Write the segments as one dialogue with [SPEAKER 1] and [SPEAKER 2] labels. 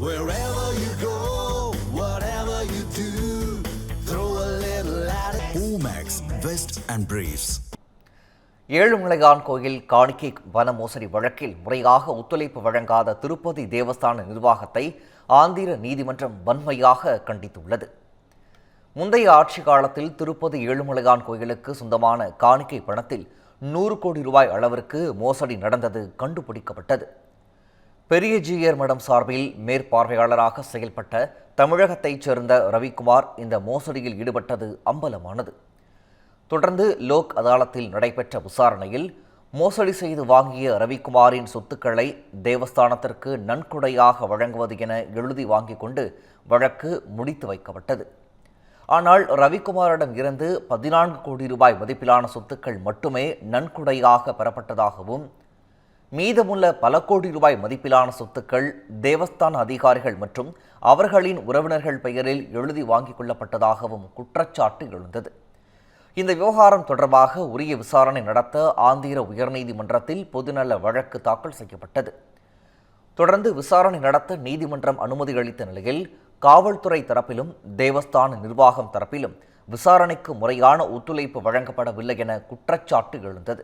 [SPEAKER 1] Wherever you go, whatever you do, throw a little at it. Omax, Vest and Briefs.
[SPEAKER 2] Ezhumalaiyan கோயில் காணிக்கை வன மோசடி வழக்கில் முறையாக ஒத்துழைப்பு வழங்காத திருப்பதி தேவஸ்தான நிர்வாகத்தை ஆந்திர நீதிமன்றம் வன்மையாக கண்டித்துள்ளது முந்தைய ஆட்சி காலத்தில் திருப்பதி ஏழுமலையான் கோயிலுக்கு சொந்தமான காணிக்கை பணத்தில் நூறு கோடி ரூபாய் அளவிற்கு மோசடி நடந்தது கண்டுபிடிக்கப்பட்டது பெரிய ஜிஆர் மடம் சார்பில் மேற்பார்வையாளராக செயல்பட்ட தமிழகத்தைச் சேர்ந்த ரவிக்குமார் இந்த மோசடியில் ஈடுபட்டது அம்பலமானது. தொடர்ந்து லோக் அதாலத்தில் நடைபெற்ற விசாரணையில் மோசடி செய்து வாங்கிய ரவிக்குமாரின் சொத்துக்களை தேவஸ்தானத்திற்கு நன்கொடையாக வழங்குவது என எழுதி வாங்கிக் கொண்டு வழக்கு முடித்து வைக்கப்பட்டது. ஆனால் ரவிக்குமாரிடம் இருந்து பதினான்கு கோடி ரூபாய் மதிப்பிலான சொத்துக்கள் மட்டுமே நன்கொடையாக பெறப்பட்டதாகவும் மீதமுள்ள பல கோடி ரூபாய் மதிப்பிலான சொத்துக்கள் தேவஸ்தான அதிகாரிகள் மற்றும் அவர்களின் உறவினர்கள் பெயரில் எழுதி வாங்கிக் கொள்ளப்பட்டதாகவும் குற்றச்சாட்டு எழுந்தது. இந்த விவகாரம் தொடர்பாக உரிய விசாரணை நடத்த ஆந்திர உயர்நீதிமன்றத்தில் பொதுநல வழக்கு தாக்கல் செய்யப்பட்டது. தொடர்ந்து விசாரணை நடத்த நீதிமன்றம் அனுமதி அளித்த நிலையில் காவல்துறை தரப்பிலும் தேவஸ்தான நிர்வாகம் தரப்பிலும் விசாரணைக்கு முறையான ஒத்துழைப்பு வழங்கப்படவில்லை என குற்றச்சாட்டு எழுந்தது.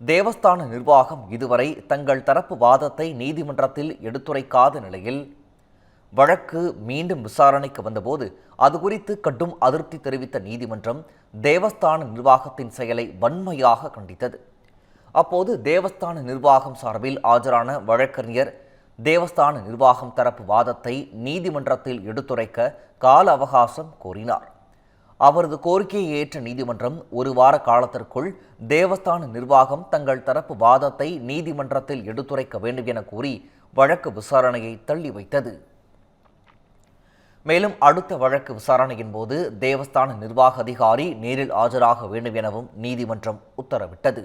[SPEAKER 2] தேவஸ்தான நிர்வாகம் இதுவரை தங்கள் தரப்பு வாதத்தை நீதிமன்றத்தில் எடுத்துரைக்காத நிலையில் வழக்கு மீண்டும் விசாரணைக்கு வந்தபோது அது குறித்து கடும் அதிருப்தி தெரிவித்த நீதிமன்றம் தேவஸ்தான நிர்வாகத்தின் செயலை வன்மையாக கண்டித்தது. அப்போது தேவஸ்தான நிர்வாகம் சார்பில் ஆஜரான வழக்கறிஞர் தேவஸ்தான நிர்வாகம் தரப்பு வாதத்தை நீதிமன்றத்தில் எடுத்துரைக்க கால அவகாசம் கோரினார். அவரது கோரிக்கையை ஏற்ற நீதிமன்றம் ஒரு வார காலத்திற்குள் தேவஸ்தான நிர்வாகம் தங்கள் தரப்பு வாதத்தை நீதிமன்றத்தில் எடுத்துரைக்க வேண்டும் என கூறி வழக்கு விசாரணையை தள்ளி வைத்தது. மேலும் அடுத்த வழக்கு விசாரணையின் போது தேவஸ்தான நிர்வாக அதிகாரி நேரில் ஆஜராக வேண்டும் எனவும் நீதிமன்றம் உத்தரவிட்டது.